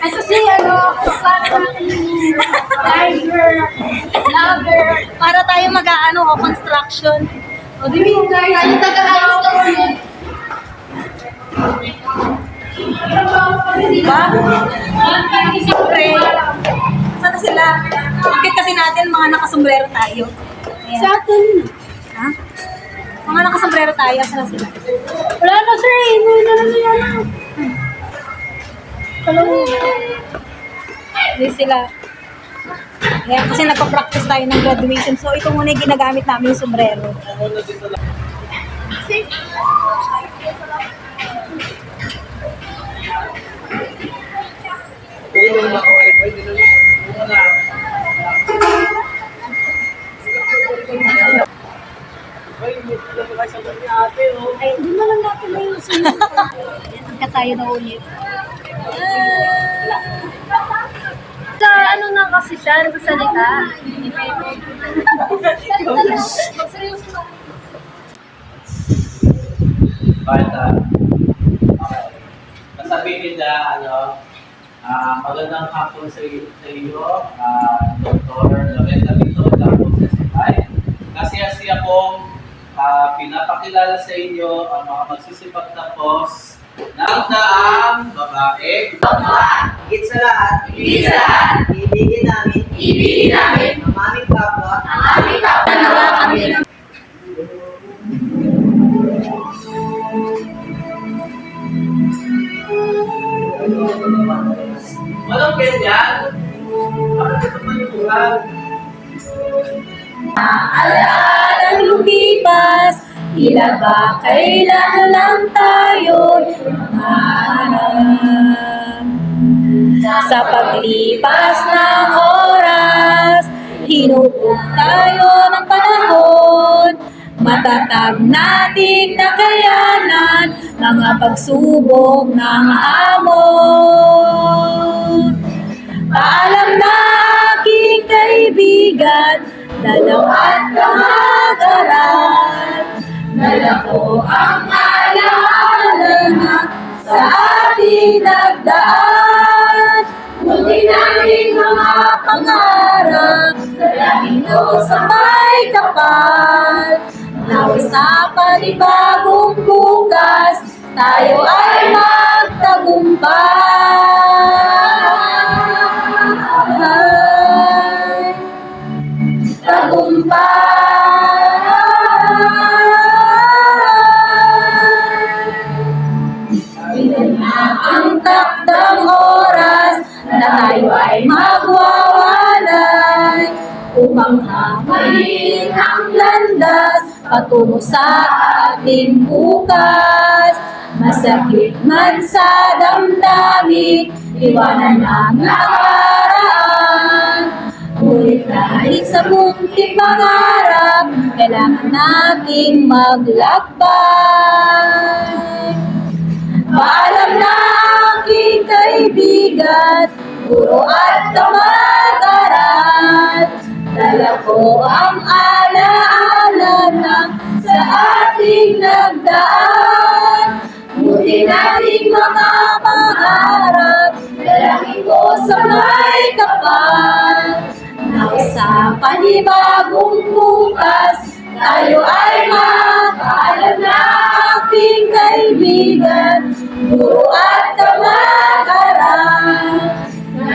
Ito si, ano, parang diver, lover. Para tayo mag-ano, o oh, construction. O, di ba guys? Tayo taga-ayos na po yun. Diba? Siyempre, sana sila. Bakit kasi natin mga nakasombrero tayo. Ayan. Sa atin. Ha? Mga nakasombrero tayo, sana sila? Wala na sir, inuwi na lang yan. Hindi sila. Ayan, kasi nagpa-practice tayo ng graduation. So, ito muna yung ginagamit namin yung sombrero. Ay, di na lang natin na yung sunod. Pagka tayo na ulit. Sa ano na kasi siya, nagsalita. But, uh, sasabihin na, ano, ah magandang hapon sa, iyo- sa iyo, ah, Dr. Loretta pinapakilala sa inyo ang mga magsisipag tapos ng daang babae. Higit sa lahat, Higit sa lahat. ibigin namin, Ibigin namin ang aming kapwa, ang aming kapwa Walang ganyan. Bakit ito manituran? Alaalang lumipas, tila ba kailan lang tayo nangarap? Sa paglipas ng oras, hinubog tayo ng panahon, matatag nating nakayanan, mga pagsubok ng amon. Paalam na aking kaibigan, dalawat ka mag-aral. Dala ko ang alaala na sa ating nagdaan. Muli natin mga pangarap, dalangin ko sa may kapal. Naway sa panibagong bukas, tayo ay magtagumpay. Ay magwawalay upang hamayin ang landas patungo sa ating bukas. Masakit man sa damdamin, iwanan ang nakaraan. Ngunit kahit sa munting pangarap, kailangan nating maglakbay. Paalam na aking kaibigan, guro at kamag-aral. Dala ko ang alaala na sa ating nagdaan. Buti nating mga pangarap, dalangin ko sa may kapal. Na sa panibagong bukas, tayo ay makaalam na aking kaibigan, guro at kamag-aral.